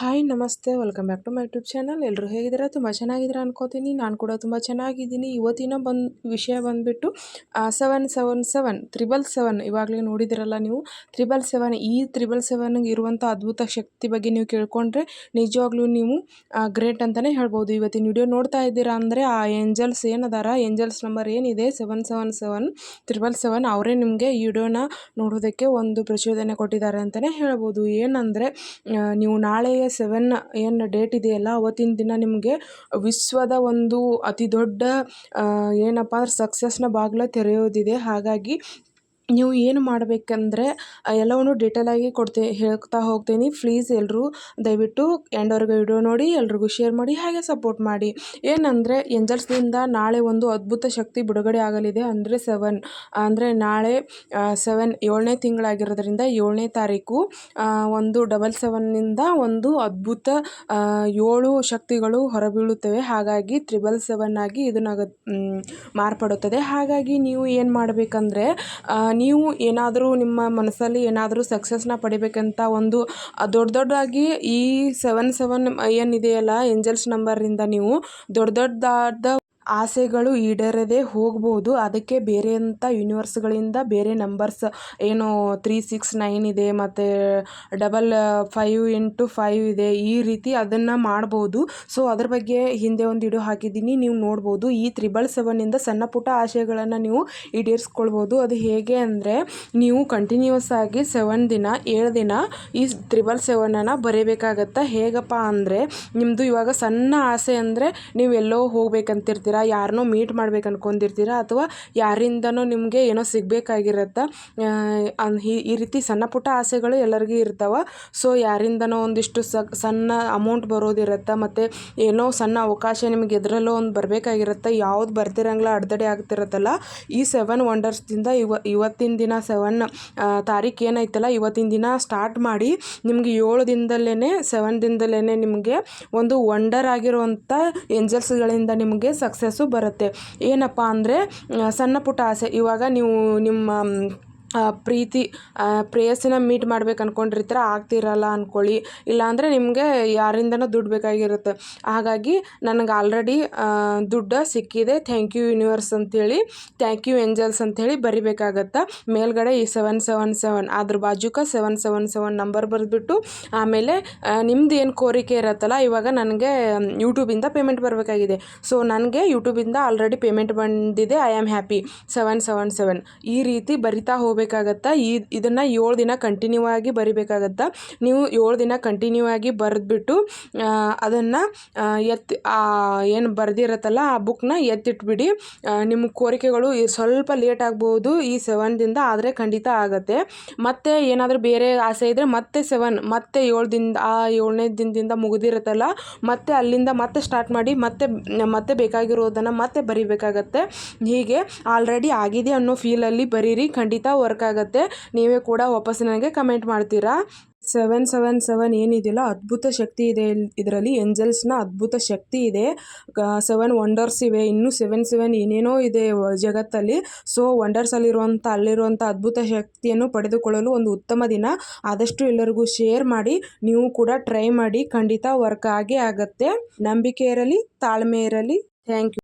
Hi ನಮಸ್ತೆ. Welcome back to my YouTube channel ಎಲ್ಲರೂ ಹೇಗಿದ್ದೀರಾ? ತುಂಬ ಚೆನ್ನಾಗಿದ್ದೀರಾ ಅನ್ಕೋತೀನಿ. ನಾನು ಕೂಡ ತುಂಬ ಚೆನ್ನಾಗಿದ್ದೀನಿ. ಇವತ್ತಿನ ಬಂದು, ವಿಷಯ ಬಂದುಬಿಟ್ಟು seven seven seven triple seven ಇವಾಗಲೇ ನೋಡಿದಿರಲ್ಲ ನೀವು? ತ್ರಿಬಲ್ ಸೆವೆನ್ ಈ ತ್ರಿಬಲ್ ಸೆವೆನ್ಗೆ ಇರುವಂಥ ಅದ್ಭುತ ಶಕ್ತಿ ಬಗ್ಗೆ ನೀವು ಕೇಳ್ಕೊಂಡ್ರೆ ನಿಜವಾಗ್ಲೂ ನೀವು ಗ್ರೇಟ್ ಅಂತಲೇ ಹೇಳ್ಬೋದು. ಇವತ್ತಿನ ವಿಡಿಯೋ ನೋಡ್ತಾ ಇದ್ದೀರಾ ಅಂದರೆ, ಆ ಏಂಜಲ್ಸ್ ಏನದಾರ? ಏಂಜಲ್ಸ್ ನಂಬರ್ ಏನಿದೆ? Seven seven seven triple seven ಅವರೇ ನಿಮಗೆ ಈ ವಿಡಿಯೋನ ನೋಡೋದಕ್ಕೆ ಒಂದು ಪ್ರಚೋದನೆ ಕೊಟ್ಟಿದ್ದಾರೆ ಅಂತಲೇ ಹೇಳ್ಬೋದು. ಏನಂದರೆ ನೀವು ನಾಳೆಯ ಸೆವೆನ್ ಏನು ಡೇಟ್ ಇದೆಯಲ್ಲ, ಅವತ್ತಿನ ದಿನ ನಿಮಗೆ ವಿಶ್ವದ ಒಂದು ಅತಿ ದೊಡ್ಡ ಏನಪ್ಪ ಅಂದ್ರೆ ಸಕ್ಸಸ್ನ ಬಾಗಿಲ ತೆರೆಯೋದಿದೆ. ಹಾಗಾಗಿ ನೀವು ಏನು ಮಾಡಬೇಕಂದ್ರೆ ಎಲ್ಲವನ್ನೂ ಡೀಟೇಲಾಗಿ ಕೊಡ್ತೆ, ಹೇಳ್ತಾ ಹೋಗ್ತೀನಿ. ಪ್ಲೀಸ್ ಎಲ್ಲರೂ ದಯವಿಟ್ಟು ಎಂಡವರೆಗೂ ವಿಡಿಯೋ ನೋಡಿ, ಎಲ್ರಿಗೂ ಶೇರ್ ಮಾಡಿ, ಹಾಗೆ ಸಪೋರ್ಟ್ ಮಾಡಿ. ಏನಂದರೆ, ಏಂಜಲ್ಸ್ನಿಂದ ನಾಳೆ ಒಂದು ಅದ್ಭುತ ಶಕ್ತಿ ಬಿಡುಗಡೆ ಆಗಲಿದೆ ಅಂದರೆ ಸೆವೆನ್ ಅಂದರೆ ನಾಳೆ ಸೆವೆನ್ ಏಳನೇ ತಿಂಗಳಾಗಿರೋದ್ರಿಂದ ಏಳನೇ ತಾರೀಕು ಒಂದು ಡಬಲ್ ಸೆವೆನ್ನಿಂದ ಒಂದು ಅದ್ಭುತ ಏಳು ಶಕ್ತಿಗಳು ಹೊರಬೀಳುತ್ತವೆ. ಹಾಗಾಗಿ ತ್ರಿಬಲ್ ಸೆವೆನ್ ಆಗಿ ಇದನ್ನ ಮಾರ್ಪಡುತ್ತದೆ. ಹಾಗಾಗಿ ನೀವು ಏನು ಮಾಡಬೇಕಂದ್ರೆ ನೀವು ಏನಾದರೂ ನಿಮ್ಮ ಮನಸ್ಸಲ್ಲಿ ಏನಾದರೂ ಸಕ್ಸಸ್ನ ಪಡಿಬೇಕಂತ ಒಂದು ದೊಡ್ಡ ದೊಡ್ಡದಾಗಿ ಈ ಸೆವೆನ್ ಸೆವೆನ್ ಏನಿದೆಯಲ್ಲ ಏಂಜಲ್ಸ್ ನಂಬರಿಂದ ನೀವು ದೊಡ್ಡ ದೊಡ್ಡದಾದ ಆಸೆಗಳು ಈಡೇರದೆ ಹೋಗ್ಬೋದು. ಅದಕ್ಕೆ ಬೇರೆ ಅಂಥ ಯೂನಿವರ್ಸ್ಗಳಿಂದ ಬೇರೆ ನಂಬರ್ಸ್ ಏನು ತ್ರೀ ಸಿಕ್ಸ್ ನೈನ್ ಇದೆ, ಮತ್ತು ಡಬಲ್ ಫೈವ್ ಇಂಟು ಫೈವ್ ಇದೆ, ಈ ರೀತಿ ಅದನ್ನು ಮಾಡ್ಬೋದು. ಸೊ ಅದ್ರ ಬಗ್ಗೆ ಹಿಂದೆ ಒಂದು ವಿಡಿಯೋ ಹಾಕಿದ್ದೀನಿ, ನೀವು ನೋಡ್ಬೋದು. ಈ ತ್ರಿಬಲ್ ಸೆವೆನಿಂದ ಸಣ್ಣ ಪುಟ್ಟ ಆಶಯಗಳನ್ನು ನೀವು ಈಡೇರಿಸ್ಕೊಳ್ಬೋದು. ಅದು ಹೇಗೆ ಅಂದರೆ, ನೀವು ಕಂಟಿನ್ಯೂಸ್ ಆಗಿ ಸೆವೆನ್ ದಿನ, ಏಳು ದಿನ ಈ ತ್ರಿಬಲ್ ಸೆವೆನನ್ನು ಬರೀಬೇಕಾಗತ್ತೆ? ಹೇಗಪ್ಪ ಅಂದರೆ ನಿಮ್ಮದು ಇವಾಗ ಸಣ್ಣ ಆಸೆ ಅಂದರೆ, ನೀವು ಎಲ್ಲೋ ಹೋಗ್ಬೇಕಂತಿರ್ತೀರ? ಯಾರನ್ನೋ ಮೀಟ್ ಮಾಡ್ಬೇಕು ಅನ್ಕೊಂಡಿರ್ತೀರ? ಅಥವಾ ಯಾರಿಂದನೋ ನಿಮಗೆ ಏನೋ ಸಿಗಬೇಕಾಗಿರತ್ತೆ? ಈ ರೀತಿ ಸಣ್ಣ ಪುಟ್ಟ ಆಸೆಗಳು ಎಲ್ಲರಿಗೂ ಇರ್ತಾವೆ. ಸೊ ಯಾರಿಂದನೋ ಒಂದಿಷ್ಟು ಸಣ್ಣ ಅಮೌಂಟ್ ಬರೋದಿರತ್ತೆ, ಮತ್ತು ಏನೋ ಸಣ್ಣ ಅವಕಾಶ ನಿಮಗೆ ಎದರಲ್ಲೋ ಒಂದು ಬರಬೇಕಾಗಿರುತ್ತೆ, ಯಾವ್ದು ಬರ್ತಿರಂಗಿಲ್ಲ ಅಡ್ದಡೆ ಆಗ್ತಿರತ್ತಲ್ಲ. ಈ ಸೆವೆನ್ ವಂಡರ್ಸ್ದಿಂದ ಇವ, ಇವತ್ತಿನ ದಿನ ಸೆವೆನ್ ತಾರೀಕು ಏನೈತಲ್ಲ, ಇವತ್ತಿನ ದಿನ ಸ್ಟಾರ್ಟ್ ಮಾಡಿ ನಿಮಗೆ ಏಳು ದಿನದಲ್ಲೇ ಸೆವೆನ್ ದಿನದಲ್ಲೇ ನಿಮಗೆ ಒಂದು ವಂಡರ್ ಆಗಿರುವಂಥ ಏಂಜಲ್ಸ್ಗಳಿಂದ ನಿಮಗೆ ಸಕ್ಸಸ್ಸು ಬರುತ್ತೆ. ಏನಪ್ಪ ಅಂದರೆ ಸಣ್ಣ ಪುಟ್ಟ ಆಸೆ. ಇವಾಗ ನೀವು ನಿಮ್ಮ ಪ್ರೀತಿ ಪ್ರೇಯಸಿನ ಮೀಟ್ ಮಾಡ್ಬೇಕು ಅಂದ್ಕೊಂಡಿರ್ತೀರ ಆಗ್ತಿರಲ್ಲ ಅಂದ್ಕೊಳ್ಳಿ ಇಲ್ಲಾಂದರೆ ನಿಮಗೆ ಯಾರಿಂದನೂ ದುಡ್ಡು ಬೇಕಾಗಿರುತ್ತೆ. ಹಾಗಾಗಿ ನನಗೆ ಆಲ್ರೆಡಿ ದುಡ್ಡು ಸಿಕ್ಕಿದೆ. ಥ್ಯಾಂಕ್ ಯು ಯೂನಿವರ್ಸ್ ಅಂಥೇಳಿ ಥ್ಯಾಂಕ್ ಯು ಏಂಜಲ್ಸ್ ಅಂಥೇಳಿ ಬರಿಬೇಕಾಗತ್ತೆ. ಮೇಲ್ಗಡೆ ಈ ಸೆವೆನ್ ಸೆವೆನ್ ಸೆವೆನ್ ಅದ್ರ ಬಾಜುಕ ಸೆವೆನ್ ಸೆವೆನ್ ಸೆವೆನ್ ನಂಬರ್ ಬರೆದ್ಬಿಟ್ಟು, ಆಮೇಲೆ ನಿಮ್ದು ಏನು ಕೋರಿಕೆ ಇರುತ್ತಲ್ಲ, ಇವಾಗ ನನಗೆ ಯೂಟ್ಯೂಬಿಂದ ಪೇಮೆಂಟ್ ಬರಬೇಕಾಗಿದೆ. ಸೊ ನನಗೆ ಯೂಟ್ಯೂಬಿಂದ ಆಲ್ರೆಡಿ ಪೇಮೆಂಟ್ ಬಂದಿದೆ. I am happy seven seven seven ಈ ರೀತಿ ಬರಿತಾ ಹೋಗಿ ಹೋಗಬೇಕಾಗತ್ತಾ ಈ ಇದನ್ನು ಏಳು ದಿನ ಕಂಟಿನ್ಯೂ ಆಗಿ ಬರಿಬೇಕಾಗತ್ತಾ? ನೀವು ಏಳು ದಿನ ಕಂಟಿನ್ಯೂ ಆಗಿ ಬರೆದ್ಬಿಟ್ಟು ಅದನ್ನು ಎತ್ತಿ ಏನು ಬರೆದಿರತ್ತಲ್ಲ, ಆ ಬುಕ್ನ ಎತ್ತಿಟ್ಬಿಡಿ. ನಿಮ್ಮ ಕೋರಿಕೆಗಳು ಸ್ವಲ್ಪ ಲೇಟ್ ಆಗ್ಬೋದು ಈ ಸೆವೆನ್ದಿಂದ ಆದರೆ ಖಂಡಿತ ಆಗುತ್ತೆ. ಮತ್ತು ಏನಾದರೂ ಬೇರೆ ಆಸೆ ಇದ್ದರೆ ಮತ್ತೆ ಸೆವೆನ್ ಮತ್ತೆ ಏಳು ದಿನ ಆ ಏಳನೇ ದಿನದಿಂದ ಮುಗಿದಿರತ್ತಲ್ಲ, ಮತ್ತೆ ಅಲ್ಲಿಂದ ಮತ್ತೆ ಸ್ಟಾರ್ಟ್ ಮಾಡಿ, ಮತ್ತೆ ಮತ್ತೆ ಬೇಕಾಗಿರೋದನ್ನು ಮತ್ತೆ ಬರಿಬೇಕಾಗತ್ತೆ. ಹೀಗೆ ಆಲ್ರೆಡಿ ಆಗಿದೆ ಅನ್ನೋ ಫೀಲಲ್ಲಿ ಬರೀರಿ, ಖಂಡಿತ ವರ್ಕ್ ಆಗುತ್ತೆ. ನೀವೇ ಕೂಡ ವಾಪಸ್ ನನಗೆ ಕಮೆಂಟ್ ಮಾಡ್ತೀರಾ? ಸೆವೆನ್ ಸೆವೆನ್ ಸೆವೆನ್ ಏನಿದೆಯಲ್ಲ, ಅದ್ಭುತ ಶಕ್ತಿ ಇದೆ ಇದರಲ್ಲಿ. ಏಂಜಲ್ಸ್ನ ಅದ್ಭುತ ಶಕ್ತಿ ಇದೆ. ಸೆವೆನ್ ವಂಡರ್ಸ್ ಇವೆ. ಇನ್ನೂ ಸೆವೆನ್ ಸೆವೆನ್ ಏನೇನೋ ಇದೆ ಜಗತ್ತಲ್ಲಿ. ಸೊ ವಂಡರ್ಸಲ್ಲಿರುವಂಥ ಅಲ್ಲಿರುವಂಥ ಅದ್ಭುತ ಶಕ್ತಿಯನ್ನು ಪಡೆದುಕೊಳ್ಳಲು ಒಂದು ಉತ್ತಮ ದಿನ. ಆದಷ್ಟು ಎಲ್ಲರಿಗೂ ಶೇರ್ ಮಾಡಿ, ನೀವು ಕೂಡ ಟ್ರೈ ಮಾಡಿ, ಖಂಡಿತ ವರ್ಕ್ ಆಗೇ ಆಗುತ್ತೆ. ನಂಬಿಕೆ ಇರಲಿ, ತಾಳ್ಮೆ ಇರಲಿ. Thank you.